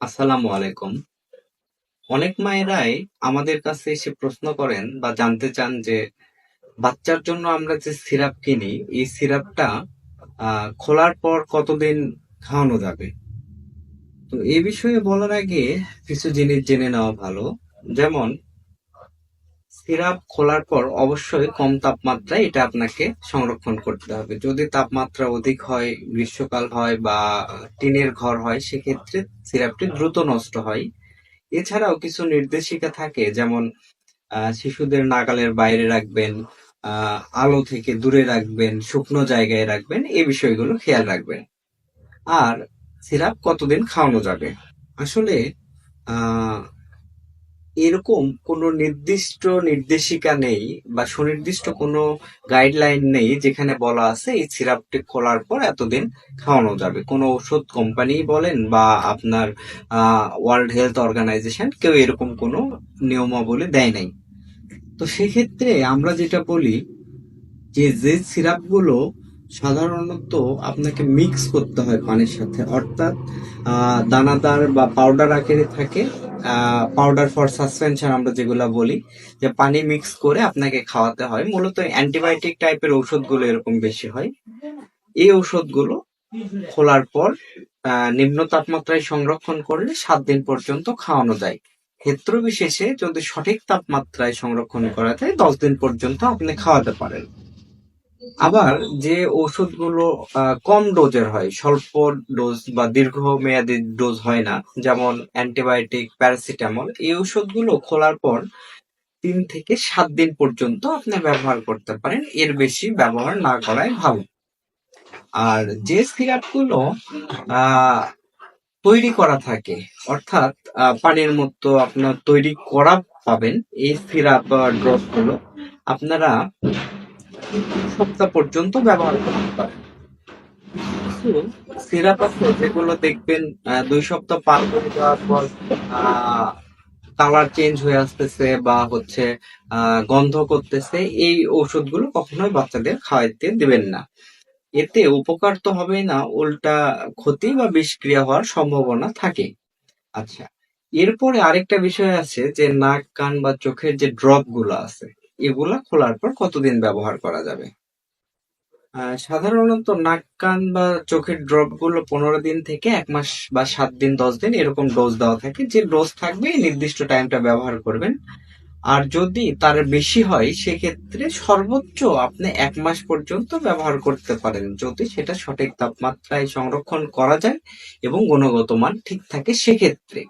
আসসালামু আলাইকুম। অনেক মায়েরাই আমাদের কাছে এসে প্রশ্ন করেন বা জানতে চান যে, বাচ্চার জন্য আমরা যে সিরাপ কিনি, এই সিরাপটা খোলার পর কতদিন খাওয়ানো যাবে তো এই বিষয়ে বলার আগে কিছু জিনিস জেনে নেওয়া ভালো যেমন সিরাপ খোলার পর অবশ্যই কম তাপমাত্রায় এটা আপনাকে সংরক্ষণ করতে হবে। যদি তাপমাত্রা অধিক হয়, গ্রীষ্মকাল হয় বা টিনের ঘর হয়, সেক্ষেত্রে সিরাপটি দ্রুত নষ্ট হয়। এছাড়াও কিছু নির্দেশিকা থাকে, যেমন শিশুদের নাগালের বাইরে রাখবেন আলো থেকে দূরে রাখবেন, শুকনো জায়গায় রাখবেন, এই বিষয়গুলো খেয়াল রাখবেন। আর সিরাপ কতদিন খাওয়ানো যাবে? আসলে এরকম কোনো নির্দিষ্ট নির্দেশিকা নেই বা সুনির্দিষ্ট কোনো গাইডলাইন নেই যেখানে বলা আছে এই সিরাপটি খোলার পর এতদিন খাওয়ানো যাবে। কোনো ওষুধ কোম্পানি বলেন বা আপনার ওয়ার্ল্ড হেলথ অর্গানাইজেশন কেউ এরকম কোনো নিয়মাবলী দেয় নাই। তো সেক্ষেত্রে আমরা যেটা বলি যে যে সিরাপগুলো সাধারণত আপনাকে মিক্স করতে হয় পানির সাথে। অর্থাৎ দানাদার বা পাউডার আকারে থাকে। পাউডার ফর সাসপেনশন আমরা যেগুলো বলি, যে পানি মিক্স করে আপনাকে খাওয়াতে হয়। মূলত অ্যান্টিবায়োটিক টাইপের ঔষধগুলো এরকম বেশি হয়। এই ঔষধগুলো খোলার পর নিম্ন তাপমাত্রায় সংরক্ষণ করলে সাত দিন পর্যন্ত খাওয়ানো যায়। ক্ষেত্র বিশেষে যদি সঠিক তাপমাত্রায় সংরক্ষণ করা যায়, দশ দিন পর্যন্ত আপনি খাওয়াতে পারেন। আবার যে ওষুধগুলো কম ডোজের হয়, স্বল্প ডোজ বা দীর্ঘমেয়াদী ডোজ হয় না, যেমন অ্যান্টিবায়োটিক, প্যারাসিটামল, এই ওষুধগুলো খোলার পর তিন থেকে সাত দিন পর্যন্ত আপনি ব্যবহার করতে পারেন, এর বেশি ব্যবহার না করাই ভালো। আর যে সিরাপগুলো তৈরি করা থাকে, অর্থাৎ পানির মতো আপনার তৈরি করা পাবেন, এই সিরাপ ড্রপগুলো আপনারা সপ্তাহ পর্যন্ত ব্যবহার করতে পারেন। সিরাপ আছে যেগুলো দেখবেন দুই সপ্তাহ পার পর কালার চেঞ্জ হয়ে আসতেছে বা হচ্ছে গন্ধ করতেছে, এই ওষুধগুলো কখনোই বাচ্চাদের খাওয়াইতে দিবেন না। এতে উপকার তো হবেই না, উল্টা ক্ষতি বা বিষক্রিয়া হওয়ার সম্ভাবনা থাকে। আচ্ছা এরপরে আরেকটা বিষয় আছে যে নাক, কান বা চোখের যে ড্রপগুলো আছে এগুলা খোলার পর কতদিন ব্যবহার করা যাবে? সাধারণত নাক, কান বা চোখের ড্রপগুলো পনেরো দিন থেকে এক মাস বা সাত দিন, দশ দিন এরকম ডোজ দেওয়া থাকে। যে ডোজ থাকবে নির্দিষ্ট টাইমটা ব্যবহার করবেন। আর যদি তার বেশি হয়, সেক্ষেত্রে সর্বোচ্চ আপনি এক মাস পর্যন্ত ব্যবহার করতে পারেন। যদি সেটা সঠিক তাপমাত্রায় সংরক্ষণ করা যায় এবং গুণগত মান ঠিক থাকে, সেক্ষেত্রে।